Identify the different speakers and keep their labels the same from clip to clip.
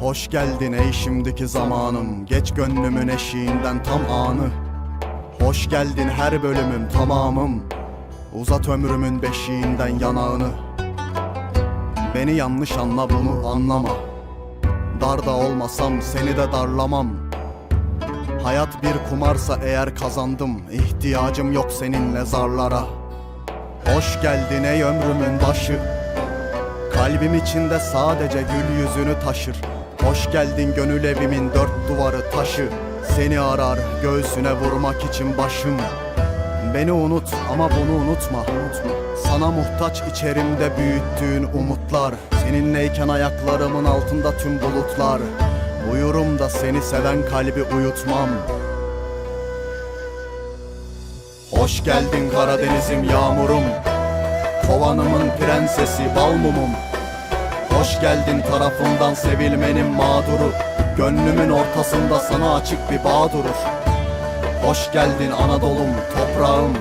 Speaker 1: Hoş geldin ey şimdiki zamanım Geç gönlümün eşiğinden tam anı. Hoş geldin her bölümüm tamamım Uzat ömrümün beşiğinden yanağını. Beni yanlış anla bunu anlama. Darda olmasam seni de darlamam. Hayat bir kumarsa eğer kazandım İhtiyacım yok seninle zarlara. Hoş geldin ey ömrümün başı. Kalbim içinde sadece gül yüzünü taşır Hoş geldin gönül evimin dört duvarı taşı. Seni arar göğsüne vurmak için başım. Beni unut ama bunu unutma. Sana muhtaç içerimde büyüttüğün umutlar. Seninleyken ayaklarımın altında tüm bulutlar. Uyurum da seni seven kalbi uyutmam. Hoş geldin Karadeniz'im yağmurum. Kovanımın prensesi bal mumum Hoş geldin tarafından sevilmenin mağduru. Gönlümün ortasında sana açık bir bağ durur. Hoş geldin Anadolu'm, toprağım.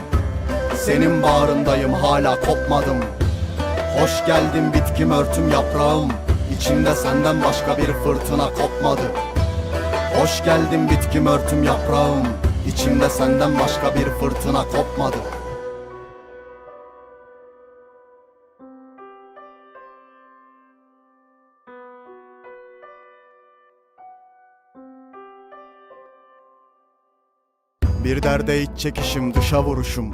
Speaker 1: Senin bağrındayım hala kopmadım. Hoş geldin bitkim örtüm yaprağım. İçimde senden başka bir fırtına kopmadı. Hoş geldin bitkim örtüm yaprağım. İçimde senden başka bir fırtına kopmadı Bir derde iç çekişim dışa vuruşum.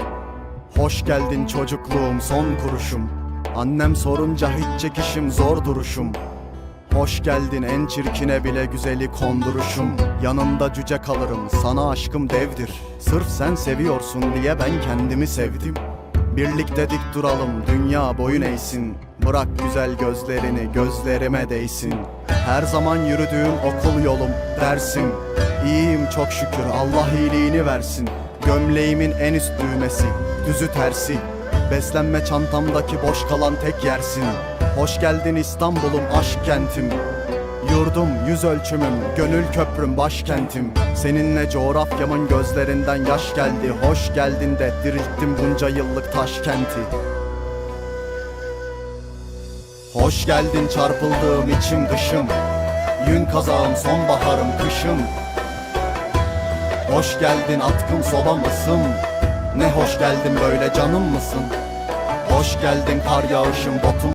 Speaker 1: Hoş geldin çocukluğum son kuruşum. Annem sorunca hiç çekişim zor duruşum. Hoş geldin en çirkine bile güzeli konduruşum. Yanında cüce kalırım sana aşkım devdir. Sırf sen seviyorsun diye ben kendimi sevdim Birlikte dik duralım dünya boyun eğsin. Bırak güzel gözlerini gözlerime değsin. Her zaman yürüdüğüm okul yolum dersim. İyiyim çok şükür Allah iyiliğini versin. Gömleğimin en üst düğmesi düzü tersi. Beslenme çantamdaki boş kalan tek yersin. Hoş geldin İstanbul'um aşk kentim Yurdum, yüz ölçümüm, gönül köprüm, başkentim Seninle coğrafyamın gözlerinden yaş geldi Hoş geldin de dirilttim bunca yıllık taş kenti Hoş geldin çarpıldığım içim dışım Yün kazağım sonbaharım kışım Hoş geldin atkım soba mısın? Ne hoş geldin böyle canım mısın? Hoş geldin kar yağışım botum